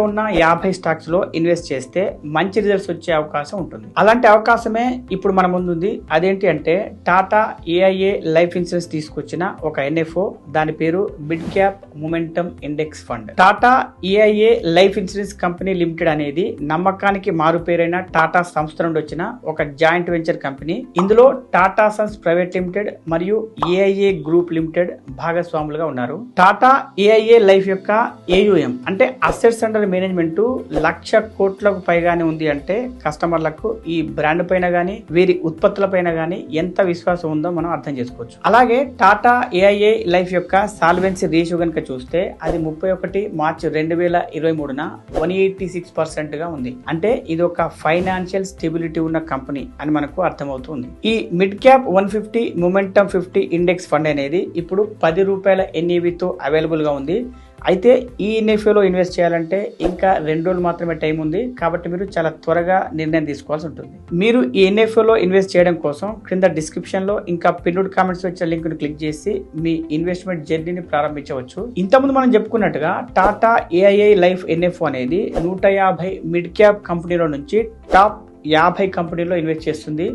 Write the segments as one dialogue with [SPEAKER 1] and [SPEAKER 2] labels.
[SPEAKER 1] ఉన్న యాభై స్టాక్స్లో ఇన్వెస్ట్ చేస్తే మంచి రిజల్ట్స్ వచ్చే అవకాశం ఉంటుంది. అలాంటి అవకాశమే ఇప్పుడు మన ముందుంది. అదేంటి అంటే టాటా ఏఐఏ లైఫ్ ఇన్సూరెన్స్ తీసుకొచ్చిన ఒక ఎన్ఎఫ్ఓ దాని పేరు mid cap momentum index fund. Tata AIA life insurance company limited అనేది నమ్మకానికి మారు పేరైన టాటా సంస్థ నుండి వచ్చిన ఒక జాయింట్ వెంచర్ కంపెనీ. ఇందులో టాటా సన్స్ ప్రైవేట్ లిమిటెడ్ మరియు ఏఐఏ గ్రూప్ లిమిటెడ్ భాగస్వాములుగా ఉన్నారు. టాటా ఏఐఏ లైఫ్ యొక్క ఏయుఎం అంటే అసెట్స్ అండర్ మేనేజ్మెంట్ లక్ష కోట్లకు పైగానే ఉంది అంటే కస్టమర్లకు ఈ బ్రాండ్ పైన కానీ వీరి ఉత్పత్తుల పైన కానీ ఎంత విశ్వాసం ఉందో మనం అర్థం చేసుకోవచ్చు. అలాగే టాటా ఏఐఏ లైఫ్ యొక్క సాల్వెన్సీ రేషియో కనుక చూస్తే అది ముప్పై ఒకటి మార్చి రెండు వేల ఇరవై మూడున వన్ ఎయిటీ సిక్స్ పర్సెంట్గా ఉంది. అంటే ఇది ఒక ఫైనాన్షియల్ స్టెబిలిటీ ఉన్న కంపెనీ అని మనకు అర్థమవుతుంది. ఈ mid cap one fifty momentum fifty index fund అనేది ఇప్పుడు పది రూపాయల ఎన్ఈవితో అవైలబుల్గా ఉంది. అయితే ఈ ఎన్ఎఫ్ఏలో ఇన్వెస్ట్ చేయాలంటే ఇంకా రెండు రోజులు మాత్రమే టైం ఉంది కాబట్టి మీరు చాలా త్వరగా నిర్ణయం తీసుకోవాల్సి ఉంటుంది. మీరు ఈ ఎన్ఎఫ్ఏలో ఇన్వెస్ట్ చేయడం కోసం క్రింద డిస్క్రిప్షన్లో ఇంకా పిన్నుడ్ కామెంట్స్ వచ్చే లింక్ను క్లిక్ చేసి మీ ఇన్వెస్ట్మెంట్ జర్నీని ప్రారంభించవచ్చు. ఇంతకుముందు మనం చెప్పుకున్నట్టుగా టాటా ఏఐఐ లైఫ్ ఎన్ఎఫ్ఓ అనేది నూట యాభై మిడ్ క్యాప్ కంపెనీలో నుంచి టాప్ యాభై కంపెనీలో ఇన్వెస్ట్ చేస్తుంది.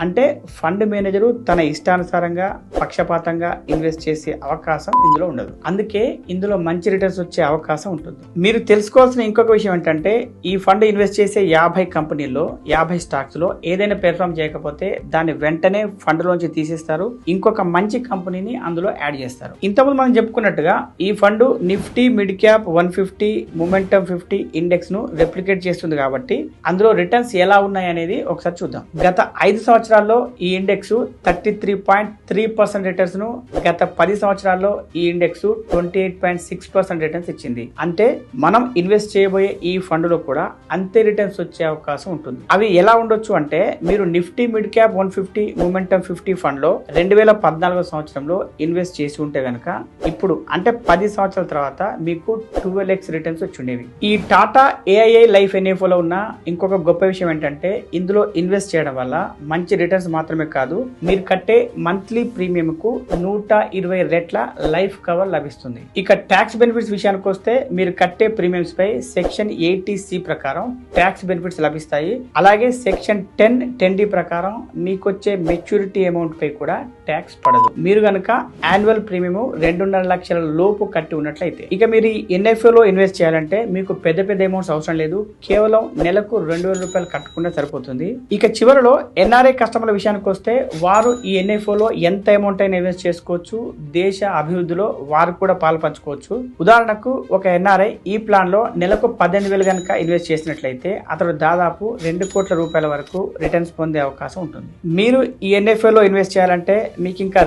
[SPEAKER 1] అంటే ఫండ్ మేనేజరు తన ఇష్టానుసారంగా పక్షపాతంగా ఇన్వెస్ట్ చేసే అవకాశం ఇందులో ఉండదు. అందుకే ఇందులో మంచి రిటర్న్స్ వచ్చే అవకాశం ఉంటుంది. మీరు తెలుసుకోవాల్సిన ఇంకొక విషయం ఏంటంటే ఈ ఫండ్ ఇన్వెస్ట్ చేసే యాభై కంపెనీల్లో యాభై స్టాక్స్లో ఏదైనా పెర్ఫామ్ చేయకపోతే దాన్ని వెంటనే ఫండ్ లోంచి తీసేస్తారు. ఇంకొక మంచి కంపెనీని అందులో యాడ్ చేస్తారు. ఇంతకుముందు మనం చెప్పుకున్నట్టుగా ఈ fund Nifty mid cap one fifty momentum fifty ఇండెక్స్ను replicate చేస్తుంది కాబట్టి అందులో రిటర్న్స్ ఎలా ఉన్నాయి అనేది ఒకసారి చూద్దాం. గత ఐదు సంవత్సరాల్లో ఈ index thirty three point three percent రిటర్న్స్ను గత పది సంవత్సరాల్లో ఈ index twenty eight point six percent returns ఇచ్చింది. అంటే మనం ఇన్వెస్ట్ చేయబోయే ఈ ఫండ్లో కూడా అంతే రిటర్న్స్ వచ్చే అవకాశం ఉంటుంది. అవి ఎలా ఉండొచ్చు అంటే మీరు Nifty mid cap one fifty momentum fifty ఫండ్లో రెండు వేల పద్నాలుగో సంవత్సరంలో ఇన్వెస్ట్ చేసి ఉంటే గనక ఇప్పుడు అంటే పది సంవత్సరాల తర్వాత మీకు ట్వెల్వ్ ఎక్స్ రిటర్న్స్ వచ్చి ఉండేవి. ఈ టాటా ఏఐఐ లైఫ్ ఎన్ఎఫ్ఓ ఉన్న ఇంకొక గొప్ప విషయం ఏంటంటే ఇందులో ఇన్వెస్ట్ చేయడం వల్ల మంచి రిటర్న్స్ మాత్రమే కాదు మీరు కట్టే మంత్లీ ప్రీమియంకు నూట ఇరవై రెట్ల లైఫ్ కవర్ లభిస్తుంది. ఇక ట్యాక్స్ బెనిఫిట్స్ విషయానికి వస్తే మీరు కట్టే ప్రీమియంస్ పై సెక్షన్ ఎయిటీ సి ప్రకారం ట్యాక్స్ బెనిఫిట్స్ లభిస్తాయి. అలాగే సెక్షన్ టెన్ టెన్ డి ప్రకారం మీకు వచ్చే మెచ్యూరిటీ అమౌంట్ పై కూడా ట్యాక్స్ పడదు. మీరు కనుక యాన్యువల్ ప్రీమియం రెండున్నర లక్షల లోపు కట్టి ఉన్నట్లయితే ఇక మీరు ఎన్ఎఫ్ఓలో లో ఇన్వెస్ట్ చేయాలంటే మీకు పెద్ద పెద్ద అమౌంట్స్ అవసరం లేదు. కేవలం నెలకు రెండు వేల రూపాయలు కట్టకుండా సరిపోతుంది. ఇక చివరిలో ఎన్ఆర్ఐ కస్టమర్ల విషయానికి వస్తే వారు ఈ NFO ఎంత అమౌంట్ అయినా ఇన్వెస్ట్ చేసుకోవచ్చు. దేశ అభివృద్ధిలో వారు కూడా పాలు పంచుకోవచ్చు. ఉదాహరణకు ఒక ఎన్ఆర్ఐ ఈ ప్లాన్లో నెలకు పద్దెనిమిది వేలు కనుక ఇన్వెస్ట్ చేసినట్లయితే అతడు దాదాపు రెండు కోట్ల రూపాయల వరకు రిటర్న్స్ పొందే అవకాశం ఉంటుంది. మీరు ఈ NFO ఇన్వెస్ట్ చేయాలంటే మీకు ఇంకా